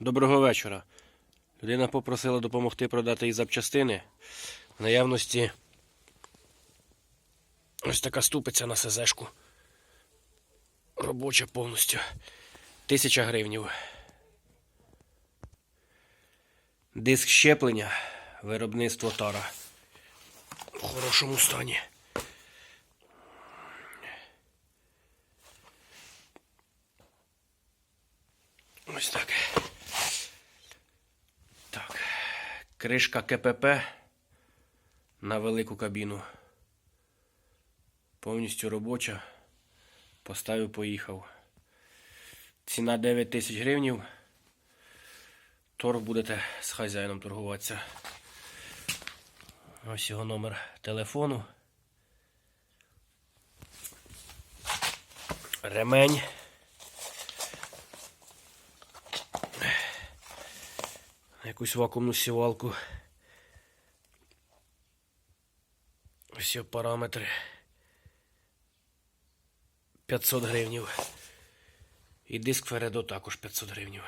Доброго вечора. Людина попросила допомогти продати їй запчастини. В наявності ось така ступиця на СЗшку. Робоча повністю. Тисяча гривнів. Диск щеплення. Виробництво тара. В хорошому стані. Ось так. Так. Кришка КПП на велику кабіну. Повністю робоча. Поставив, поїхав. Ціна 9 тисяч гривнів. Торг будете з хазяїном торгуватися. Ось його номер телефону. Ремень. Якусь вакуумну сівалку. Ось параметри. 500 гривнів. І диск Фередо також 500 гривнів.